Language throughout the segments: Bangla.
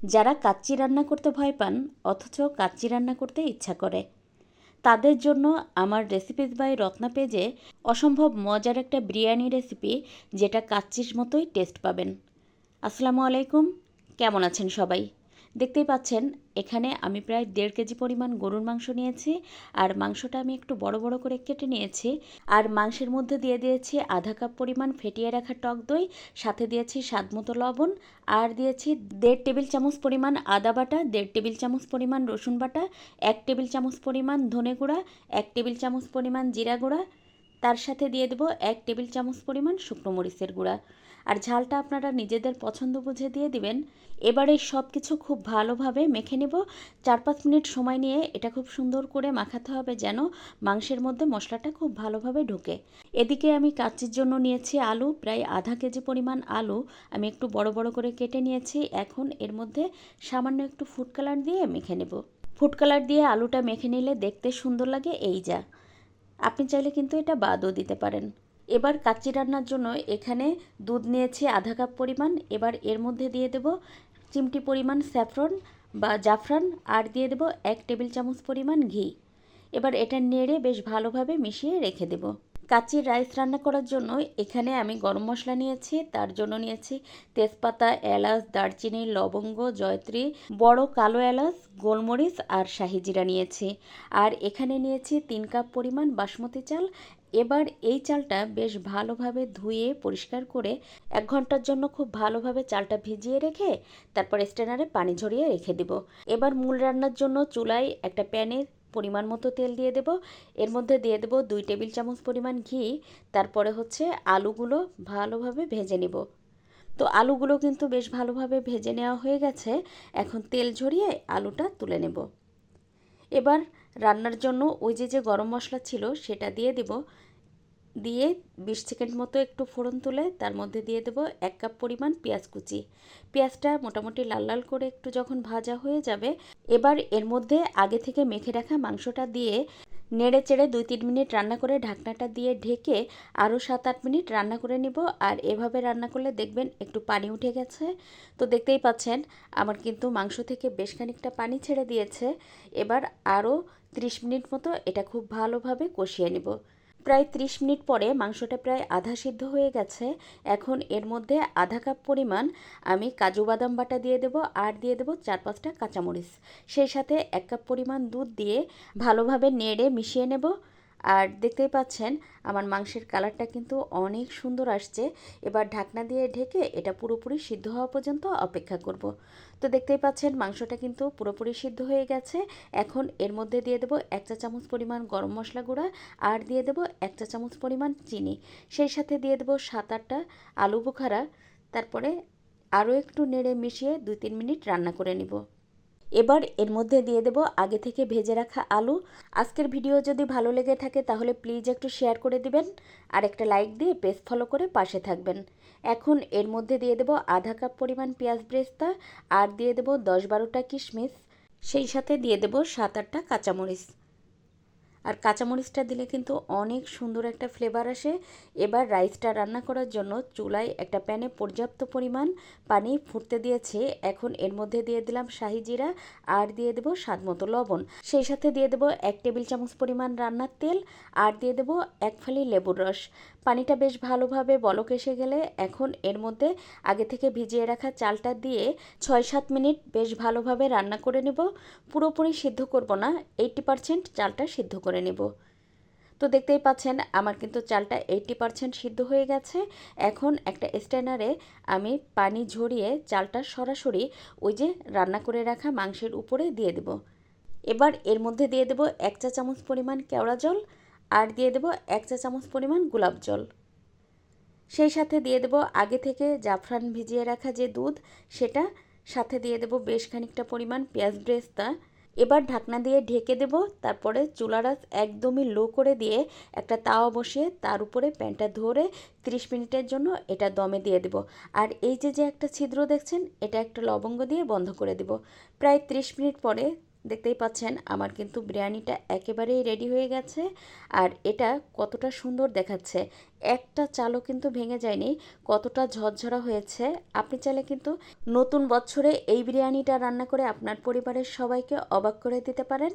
যারা কাচ্চি রান্না করতে ভয় পান, অথচ কাচ্চি রান্না করতে ইচ্ছা করে। তাদের জন্য আমার রেসিপিস বাই রত্না পেজে অসম্ভব মজার একটা বিরিয়ানি রেসিপি যেটা কাচ্চির মতোই টেস্ট পাবেন। আসসালামু আলাইকুম, কেমন আছেন সবাই? দেখতেই পাচ্ছেন, এখানে আমি প্রায় দেড় কেজি পরিমাণ গরুর মাংস নিয়েছি, আর মাংসটা আমি একটু বড় বড় করে কেটে নিয়েছি, আর মাংসের মধ্যে দিয়ে দিয়েছি আধা কাপ পরিমাণ ফেটিয়ে রাখা টক দই, সাথে দিয়েছি স্বাদ মতো লবণ, আর দিয়েছি দেড় টেবিল চামচ পরিমাণ আদা বাটা, দেড় টেবিল চামচ পরিমাণ রসুন বাটা, এক টেবিল চামচ পরিমাণ ধনে গুঁড়া, এক টেবিল চামচ পরিমাণ জিরা গুঁড়া তার সাথে দিয়ে দেবো এক টেবিল চামচ পরিমাণ শুকনো মরিচের গুঁড়া। আর ঝালটা আপনারা নিজেদের পছন্দ বুঝে দিয়ে দিবেন। এবারে সব কিছু খুব ভালোভাবে মেখে নেব। চার পাঁচ মিনিট সময় নিয়ে এটা খুব সুন্দর করে মাখাতে হবে যেন মাংসের মধ্যে মশলাটা খুব ভালোভাবে ঢোকে। এদিকে আমি কাচ্চির জন্য নিয়েছি আলু, প্রায় আধা কেজি পরিমাণ আলু। আমি একটু বড় বড় করে কেটে নিয়েছি। এখন এর মধ্যে সামান্য একটু ফুড কালার দিয়ে মেখে নেব। ফুড কালার দিয়ে আলুটা মেখে নিলে দেখতে সুন্দর লাগে। এই যা। আপনি চাইলে কিন্তু এটা বাদও দিতে পারেন। এবার কাচ্চি রান্নার জন্য এখানে দুধ নিয়েছি আধা কাপ পরিমাণ। এবার এর মধ্যে দিয়ে দেব চিমটি পরিমাণ স্যাফরন বা জাফরান আর দিয়ে দেব এক টেবিল চামচ পরিমাণ ঘি। এবার এটা নেড়ে বেশ ভালোভাবে মিশিয়ে রেখে দেব। কাচির রাইস রান্না করার জন্য এখানে আমি গরম মশলা নিয়েছি, তার জন্য নিয়েছি তেজপাতা, এলাচ, দারচিনি, লবঙ্গ, জয়ত্রী, বড় কালো এলাচ, গোলমরিচ আর শাহিজিরা নিয়েছি। আর এখানে নিয়েছি তিন কাপ পরিমাণ বাসমতি চাল। এবার এই চালটা বেশ ভালোভাবে ধুয়ে পরিষ্কার করে এক ঘণ্টার জন্য খুব ভালোভাবে চালটা ভিজিয়ে রেখে তারপর স্ট্যানারে পানি ঝরিয়ে রেখে দিব। এবার মূল রান্নার জন্য চুলায় একটা প্যানে পরিমাণ মতো তেল দিয়ে দেব। এর মধ্যে দিয়ে দেব দুই টেবিল চামচ পরিমাণ ঘি। তারপরে হচ্ছে আলুগুলো ভালোভাবে ভেজে নেব। তো আলুগুলো কিন্তু বেশ ভালোভাবে ভেজে নেওয়া হয়ে গেছে। এখন তেল ঝরিয়ে আলুটা তুলে নেব। এবার রান্নার জন্য ওই যে যে গরম মশলা ছিল সেটা দিয়ে দেব। দিয়ে বিশ সেকেন্ড মতো একটু ফোড়ন তুলে তার মধ্যে দিয়ে দেবো এক কাপ পরিমাণ পেঁয়াজ কুচি। পেঁয়াজটা মোটামুটি লাল লাল করে একটু যখন ভাজা হয়ে যাবে, এবার এর মধ্যে আগে থেকে মেখে রাখা মাংসটা দিয়ে নেড়ে চেড়ে দুই তিন মিনিট রান্না করে ঢাকনাটা দিয়ে ঢেকে আরও সাত আট মিনিট রান্না করে নিব। আর এভাবে রান্না করলে দেখবেন একটু পানি উঠে গেছে। তো দেখতেই পাচ্ছেন, আমার কিন্তু মাংস থেকে বেশ খানিকটা পানি ছেড়ে দিয়েছে। এবার আরও ত্রিশ মিনিট মতো এটা খুব ভালোভাবে কষিয়ে নেব। প্রায় ত্রিশ মিনিট পরে মাংসটা প্রায় আধা সিদ্ধ হয়ে গেছে। এখন এর মধ্যে আধা কাপ পরিমাণ আমি কাজু বাদাম বাটা দিয়ে দেব আর দিয়ে দেব চার পাঁচটা কাঁচামরিচ। সেই সাথে এক কাপ পরিমাণ দুধ দিয়ে ভালোভাবে নেড়ে মিশিয়ে নেব। আর দেখতেই পাচ্ছেন, আমার মাংসের কালারটা কিন্তু অনেক সুন্দর আসছে। এবার ঢাকনা দিয়ে ঢেকে এটা পুরোপুরি সিদ্ধ হওয়া পর্যন্ত অপেক্ষা করব। তো দেখতেই পাচ্ছেন, মাংসটা কিন্তু পুরোপুরি সিদ্ধ হয়ে গেছে। এখন এর মধ্যে দিয়ে দেবো এক চা চামচ পরিমাণ গরম মশলা গুঁড়া আর দিয়ে দেবো এক চা চামচ পরিমাণ চিনি। সেই সাথে দিয়ে দেবো সাত আটটা আলু বোখারা। তারপরে আরও একটু নেড়ে মিশিয়ে দুই তিন মিনিট রান্না করে নিব। এবার এর মধ্যে দিয়ে দেব আগে থেকে ভেজে রাখা আলু। আজকের ভিডিও যদি ভালো লেগে থাকে তাহলে প্লিজ একটু শেয়ার করে দিবেন আর একটা লাইক দিয়ে পেজ ফলো করে পাশে থাকবেন। এখন এর মধ্যে দিয়ে দেব আধা কাপ পরিমাণ পেঁয়াজ ব্রেস্তা আর দিয়ে দেব দশ বারোটা কিশমিশ। সেই সাথে দিয়ে দেব সাত আটটা কাঁচামরিচ। আর কাঁচামরিচটা দিলে কিন্তু অনেক সুন্দর একটা ফ্লেভার আসে। এবার রাইসটা রান্না করার জন্য চুলায় একটা প্যানে পর্যাপ্ত পরিমাণ পানি ফুটতে দিয়েছে। এখন এর মধ্যে দিয়ে দিলাম শাহি জিরা আর দিয়ে দেবো স্বাদ মতো লবণ। সেই সাথে দিয়ে দেবো এক টেবিল চামচ পরিমাণ রান্নার তেল আর দিয়ে দেবো এক ফালি লেবুর রস। পানিটা বেশ ভালোভাবে বলক এসে গেলে এখন এর মধ্যে আগে থেকে ভিজিয়ে রাখা চালটা দিয়ে ছয় সাত মিনিট বেশ ভালোভাবে রান্না করে নেব। পুরোপুরি সিদ্ধ করব না এইটি পারসেন্ট চালটা সিদ্ধ করে নেব। তো দেখতেই পাচ্ছেন, আমার কিন্তু চালটা এইটি পারসেন্ট সিদ্ধ হয়ে গেছে। এখন একটা স্ট্যানারে আমি পানি ঝরিয়ে চালটা সরাসরি ওই যে রান্না করে রাখা মাংসের উপরে দিয়ে দেব। এবার এর মধ্যে দিয়ে দেব এক চা চামচ পরিমাণ কেওড়া জল আর দিয়ে দেব এক চা চামচ পরিমাণ গোলাপ জল। সেই সাথে দিয়ে দেব আগে থেকে জাফরান ভিজিয়ে রাখা যে দুধ, সেটা সাথে দিয়ে দেব বেশ খানিকটা পরিমাণ পেঁয়াজ ব্রেস্তা এবার ঢাকনা দিয়ে ঢেকে দেব, তারপরে চুলার একদমই লো করে দিয়ে একটা তাওয়া বসিয়ে তার উপরে প্যানটা ধরে 30 মিনিটের জন্য এটা দমে দিয়ে দেব। আর এই যে যে একটা ছিদ্র দেখছেন, এটা একটা লবঙ্গ দিয়ে বন্ধ করে দেব। প্রায় 30 মিনিট পরে দেখতেই পাচ্ছেন, আমার কিন্তু বিরিয়ানিটা একেবারেই রেডি হয়ে গেছে। আর এটা কতটা সুন্দর দেখাচ্ছে। একটা চালও কিন্তু ভেঙে যায়নি, কতটা ঝরঝরা হয়েছে। আপনি চাইলে কিন্তু নতুন বছরে এই বিরিয়ানিটা রান্না করে আপনার পরিবারের সবাইকে অবাক করে দিতে পারেন।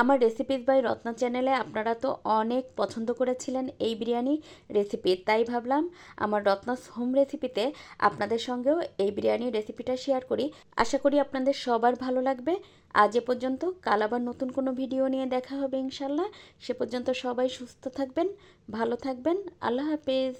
আমার রেসিপিস বাই রত্না চ্যানেলে আপনারা তো অনেক পছন্দ করেছিলেন এই বিরিয়ানি রেসিপি, তাই ভাবলাম আমার রত্নাস হোম রেসিপিতে আপনাদের সঙ্গেও এই বিরিয়ানির রেসিপিটা শেয়ার করি। আশা করি আপনাদের সবার ভালো লাগবে। আজ এ পর্যন্ত, কাল আবার নতুন কোনো ভিডিও নিয়ে দেখা হবে ইনশাল্লাহ। সে পর্যন্ত সবাই সুস্থ থাকবেন, ভালো থাকবেন। আল্লাহ হাফেজ।